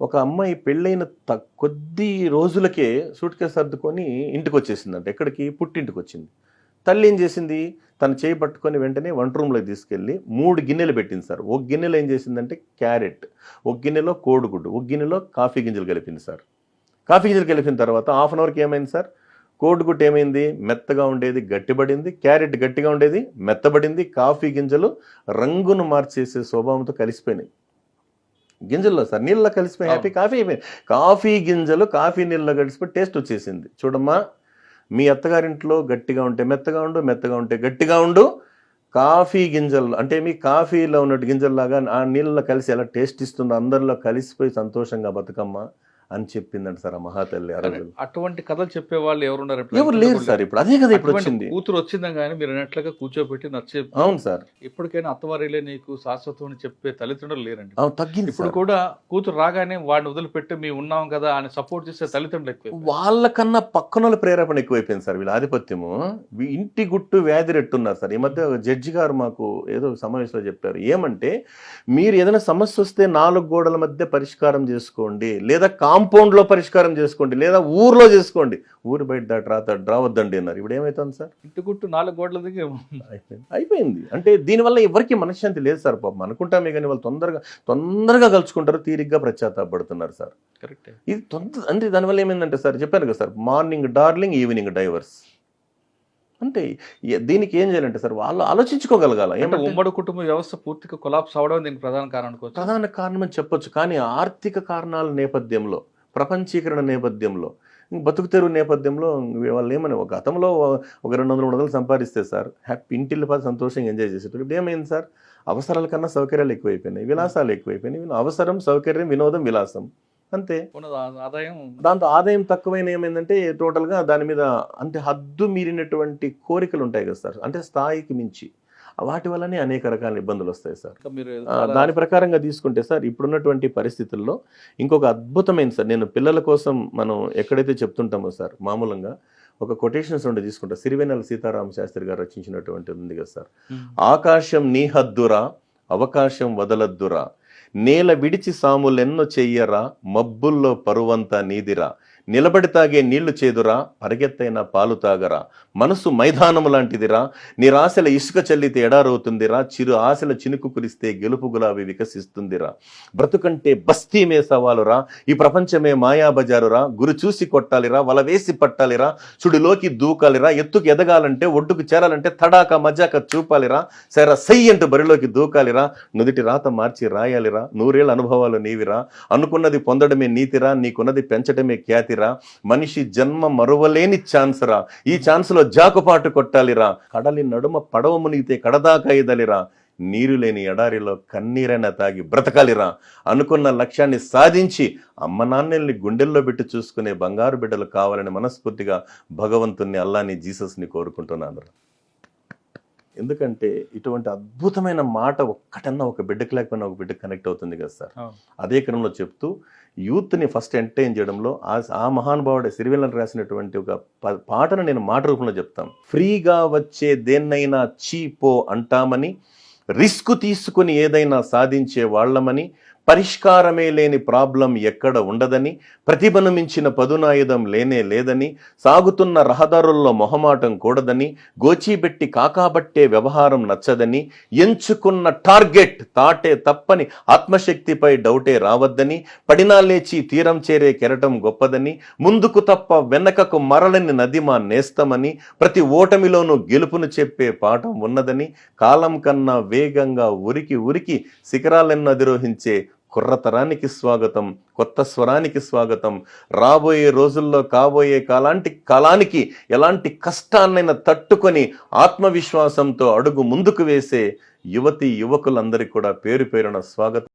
ఒక అమ్మాయి పెళ్ళైన త కొద్ది రోజులకే సూట్ కేసు సర్దుకొని ఇంటికి వచ్చేసిందంట ఎక్కడికి? పుట్టింటికి వచ్చింది తల్లి ఏం చేసింది? తన చేయి పట్టుకొని వెంటనే వంట రూమ్లోకి తీసుకెళ్ళి మూడు గిన్నెలు పెట్టింది సార్. ఒక గిన్నెలో ఏం చేసిందంటే క్యారెట్ ఒక గిన్నెలో కోడిగుడ్డు ఒక గిన్నెలో కాఫీ గింజలు కలిపింది సార్. కాఫీ గింజలు కలిపిన తర్వాత హాఫ్ అన్ అవర్కి ఏమైంది సార్? కోడిగుడ్డు ఏమైంది? మెత్తగా ఉండేది గట్టిపడింది. క్యారెట్ గట్టిగా ఉండేది మెత్తబడింది కాఫీ గింజలు రంగును మార్చేసే స్వభావంతో కలిసిపోయినాయి. గింజల్లో సార్ నీళ్ళలో కలిసిపోయి హ్యాపీ కాఫీ అయిపోయింది. కాఫీ గింజలు కాఫీ నీళ్ళలో కలిసిపోయి టేస్ట్ వచ్చేసింది. చూడమ్మా మీ అత్తగారింట్లో గట్టిగా ఉంటే మెత్తగా ఉండు మెత్తగా ఉంటే గట్టిగా ఉండు. కాఫీ గింజలు అంటే మీ కాఫీలో ఉన్నట్టు గింజల్లాగా ఆ నీళ్ళలో కలిసి ఎలా టేస్ట్ ఇస్తుందో అందరిలో కలిసిపోయి సంతోషంగా బతుకమ్మ. అని చెప్పిందంట సార్ ఆ మహాతల్లి ఆ. అటువంటి కథలు చెప్పే వాళ్ళు ఎవరున్నారు? ఎవరు లేరు సార్ ఇప్పుడు? అదే కదా ఇప్పుడు వచ్చింది. కూతురు వచ్చిందని కానీ మీరు అన్నట్లుగా కూర్చోబెట్టి నచ్చే అవును సార్. ఎప్పటికైనా అత్తవారిలే నీకు శాశ్వతం అని చెప్పే తల్లిదండ్రులు లేరండి. తగ్గింది ఇప్పుడు. కూడా కూతురు రాగానే వాడిని వదిలిపెట్టి మేము ఉన్నాం కదా అని సపోర్ట్ చేసే తల్లిదండ్రులు ఎక్కువ వాళ్ళకన్నా పక్కన ప్రేరేపణ ఎక్కువైపోయింది సార్ వీళ్ళ ఆధిపత్యము. ఇంటి గుట్టు వ్యాధి రెట్టున్నారు సార్. ఈ మధ్య ఒక జడ్జి గారు మాకు ఏదో సమావేశంలో చెప్పారు. ఏమంటే మీరు ఏదైనా సమస్య వస్తే నాలుగు గోడల మధ్య పరిష్కారం చేసుకోండి. లేదా కాంపౌండ్లో పరిష్కారం చేసుకోండి లేదా ఊర్లో చేసుకోండి. ఊరు బయట దాటి రాత రావద్దండి అన్నారు. ఇప్పుడు ఏమవుతుంది సార్? ఇంటి గుట్టు నాలుగు గోడల దగ్గర అయిపోయింది. అయిపోయింది. అంటే దీనివల్ల ఎవరికి మనశ్శాంతి లేదు సార్ పాపం. అనుకుంటామే కానీ వాళ్ళు తొందరగా తొందరగా కలుసుకుంటారు తీరిగ్గా పశ్చాత్తాపడుతున్నారు సార్. కరెక్ట్. ఇది తొందర అంటే దానివల్ల ఏమైందంటే సార్ చెప్పాను కదా sir morning darling evening divorce. అంటే దీనికి ఏం చేయాలంటే సార్ వాళ్ళు ఆలోచించుకోగలగాల. ఏమంటే ఉమ్మడి కుటుంబ వ్యవస్థ పూర్తిగా కొలాప్స్ అవడం దీనికి ప్రధాన కారణం ప్రధాన కారణం అని చెప్పొచ్చు కానీ ఆర్థిక కారణాల నేపథ్యంలో ప్రపంచీకరణ నేపథ్యంలో బతుకు తెరువు నేపథ్యంలో వాళ్ళు ఏమని ఒక గతంలో ఒక రెండు వందల మూడు వందలు సంపాదిస్తే సార్ హ్యాపీ ఇంటిల్లి పది సంతోషంగా ఎంజాయ్ చేసేటప్పుడు ఇప్పుడు ఏమైంది సార్? అవసరాల కన్నా సౌకర్యాలు ఎక్కువైపోయినాయి విలాసాలు ఎక్కువైపోయినాయి. అవసరం సౌకర్యం వినోదం విలాసం. అంతే. ఆదాయం. దాంతో ఆదాయం తక్కువైన ఏమైందంటే టోటల్గా దాని మీద అంటే హద్దు మీరినటువంటి కోరికలు ఉంటాయి కదా సార్. అంటే స్థాయికి మించి. వాటి వల్లనే అనేక రకాల ఇబ్బందులు వస్తాయి సార్. దాని ప్రకారంగా తీసుకుంటే సార్ ఇప్పుడున్నటువంటి పరిస్థితుల్లో ఇంకొక అద్భుతమైన సార్ నేను పిల్లల కోసం మనం ఎక్కడైతే చెప్తుంటామో సార్ మామూలుగా ఒక కొటేషన్స్ ఉండి తీసుకుంటా. సిరివెన్నెల సీతారామ శాస్త్రి గారు రచించినటువంటి ఉంది కదా సార్. ఆకాశం నీ హద్దురా అవకాశం వదలద్దురా నేల విడిచి సాములెన్నో చెయ్యరా మబ్బుల్లో పరువంతా నీదిరా. నిలబడి తాగే నీళ్ళు చేదురా పరిగెత్తైన పాలు తాగరా. మనసు మైదానము లాంటిదిరా. నిరాశల ఇసుక చల్లితే ఎడారవుతుందిరా. చిరు ఆశల చినుకు కురిస్తే గెలుపు గులాబీ వికసిస్తుందిరా. బ్రతుకంటే బస్తీమే సవాలురా. ఈ ప్రపంచమే మాయాబజారురా. గురి చూసి కొట్టాలిరా వల వేసి పట్టాలిరా. చుడిలోకి దూకాలిరా. ఎత్తుకు ఎదగాలంటే ఒడ్డుకు చేరాలంటే తడాక మజాక చూపాలిరా. సరే సై అంటూ బరిలోకి దూకాలిరా. నుదిటి రాత మార్చి రాయాలిరా. నూరేళ్ళ అనుభవాలు నీవిరా. అనుకున్నది పొందడమే నీతిరా. నీకున్నది పెంచడమే ఖ్యాతి ఖ్యాతిరా మనిషి జన్మ మరువలేని ఛాన్స్ రా. ఈ ఛాన్స్లో జాకుపాటు కొట్టాలిరా. కడలి నడుమ పడవ మునిగితే కడదాకా ఇదలిరా నీరు లేని ఎడారిలో కన్నీరైనా తాగి బ్రతకాలిరా. అనుకున్న లక్ష్యాన్ని సాధించి అమ్మ నాన్నల్ని గుండెల్లో పెట్టి చూసుకునే బంగారు బిడ్డలు కావాలని మనస్ఫూర్తిగా భగవంతుణ్ణి అల్లాని జీసస్ని కోరుకుంటున్నాను ఎందుకంటే ఇటువంటి అద్భుతమైన మాట ఒక్కటన్నా ఒక బిడ్డకి లేకపోయినా ఒక బిడ్డకి కనెక్ట్ అవుతుంది కదా సార్. అదే క్రమంలో చెప్తూ యూత్ని ఫస్ట్ ఎంటర్టైన్ చేయడంలో ఆ ఆ మహానుభావుడు సిరివెల్లని రాసినటువంటి ఒక పాటను నేను మాట రూపంలో చెప్తాను ఫ్రీగా వచ్చే దేన్నైనా చీపో అంటామని రిస్క్ తీసుకుని ఏదైనా సాధించే వాళ్ళమని పరిష్కారమే లేని ప్రాబ్లం ఎక్కడ ఉండదని ప్రతిభను మించిన పదునాయుధం లేనే లేదని సాగుతున్న రహదారుల్లో మొహమాటం కూడదని గోచీబెట్టి కాకాబట్టే వ్యవహారం నచ్చదని ఎంచుకున్న టార్గెట్ తాటే తప్పని ఆత్మశక్తిపై డౌటే రావద్దని పడినా లేచి తీరం చేరే కెరటం గొప్పదని ముందుకు తప్ప వెనకకు మరలని నది మా నేస్తమని ప్రతి ఓటమిలోనూ గెలుపును చెప్పే పాఠం ఉన్నదని కాలం కన్నా వేగంగా ఉరికి ఉరికి శిఖరాలెన్నో అధిరోహించే కుర్రతరానికి స్వాగతం కొత్త స్వరానికి స్వాగతం. రాబోయే రోజుల్లో కాబోయే కాలాంటి కాలానికి ఎలాంటి కష్టాన్నైనా తట్టుకొని ఆత్మవిశ్వాసంతో అడుగు ముందుకు వేసే యువతి యువకులందరికీ కూడా పేరు పేరున స్వాగతం.